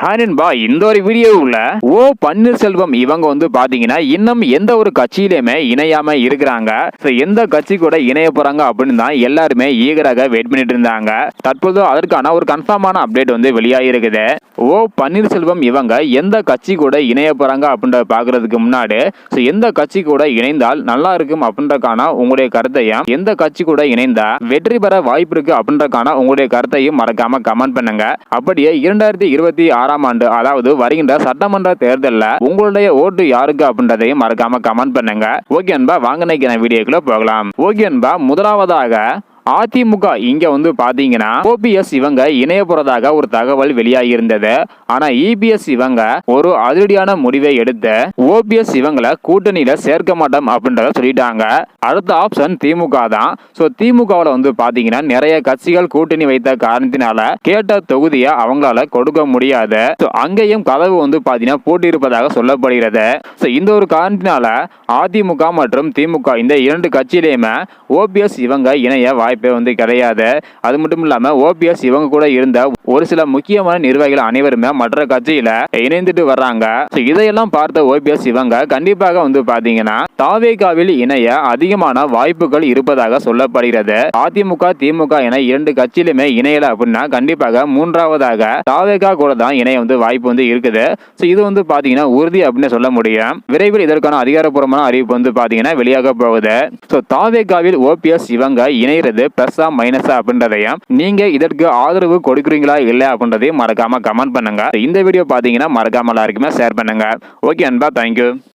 ஹாரின்பா இந்த ஒரு வீடியோவுல ஓ பன்னீர்செல்வம் இவங்க வந்து பாத்தீங்கன்னா இன்னும் எந்த ஒரு கட்சியிலுமே இணையாம இருக்கிறாங்க. எந்த கட்சி கூட இணைய போறாங்க அப்படின்னு தான் எல்லாருமே ஈகராக வெயிட் பண்ணிட்டு இருந்தாங்க. தற்போது அதற்கான ஒரு கன்ஃபார்மான அப்டேட் வந்து வெளியாகிருக்குது ஓ பன்னீர்செல்வம் இவங்க எந்த கட்சி கூட இணைய போறாங்க அப்படின்றத பாக்குறதுக்கு முன்னாடி ஸோ எந்த கட்சி கூட இணைந்தால் நல்லா இருக்கும் அப்படின்றக்கான உங்களுடைய கருத்தையும் எந்த கட்சி கூட இணைந்தா வெற்றி பெற வாய்ப்பு இருக்கு அப்படின்றக்கான உங்களுடைய கருத்தையும் மறக்காம கமெண்ட் பண்ணுங்க. அப்படியே இரண்டாயிரத்தி இருபத்தி ஆறாம் ஆண்டு அதாவது வருகின்ற சட்டமன்ற தேர்தலில் உங்களுடைய ஓட்டு யாருக்கு அப்படின்றதையும் மறக்காம கமெண்ட் பண்ணுங்க. ஓகே அன்பா வாங்க நினைக்கிற வீடியோக்குள்ள போகலாம். ஓகே அன்பா முதலாவதாக அதிமுக இங்க வந்து பாத்தீங்கன்னா ஓபிஎஸ் இவங்க இணைய போறதாக ஒரு தகவல் வெளியாகி இருந்தது ஆனா இபிஎஸ் இவங்க ஒரு அதிரடியான முடிவை எடுத்து ஓபிஎஸ் இவங்களை கூட்டணியில சேர்க்க மாட்டோம் அப்படின்றத சொல்லிட்டாங்க. அடுத்த ஆப்ஷன் திமுக தான். ஸோ திமுகவில் வந்து பாத்தீங்கன்னா நிறைய கட்சிகள் கூட்டணி வைத்த காரணத்தினால கேட்ட தொகுதியை அவங்களால கொடுக்க முடியாது. ஸோ அங்கேயும் கதவு வந்து பாத்தீங்கன்னா போட்டியிருப்பதாக சொல்லப்படுகிறது. ஸோ இந்த ஒரு காரணத்தினால அதிமுக மற்றும் திமுக இந்த இரண்டு கட்சியிலையுமே ஓபிஎஸ் இவங்க இணைய வாய்ப்பே வந்து கிடையாது. அது மட்டும் இல்லாம ஓபிஎஸ் இவங்க கூட இருந்த ஒரு சில முக்கியமான நிர்வாகிகள் அனைவருமே மற்ற கட்சியில இணைந்துட்டு வர்றாங்க. இதையெல்லாம் பார்த்த ஓபிஎஸ் இவங்க கண்டிப்பாக வந்து பாத்தீங்கன்னா தாவேகாவில் இணைய அதிகமான வாய்ப்புகள் இருப்பதாக சொல்லப்படுகிறது. அதிமுக திமுக என இரண்டு கட்சியிலுமே இணையல அப்படின்னா கண்டிப்பாக மூன்றாவதாக தாவேகா கூட தான் இணைய வந்து வாய்ப்பு வந்து இருக்குது. ஸோ இது வந்து பாத்தீங்கன்னா உறுதி அப்படின்னு சொல்ல முடியும். விரைவில் இதற்கான அதிகாரப்பூர்வமான அறிவிப்பு வந்து பாத்தீங்கன்னா வெளியாக போகுது. ஸோ தாவேகாவில் ஓபிஎஸ் இவங்க இணைகிறது பிளஸ்ஸா மைனஸா அப்படின்றதையும் நீங்க இதற்கு ஆதரவு கொடுக்குறீங்களா இல்லை அப்படின்றதையும் மறக்காம கமெண்ட் பண்ணுங்க. இந்த வீடியோ பாத்தீங்கன்னா மறக்காம எல்லாருக்குமே ஷேர் பண்ணுங்க. ஓகே அன்பா தேங்க்யூ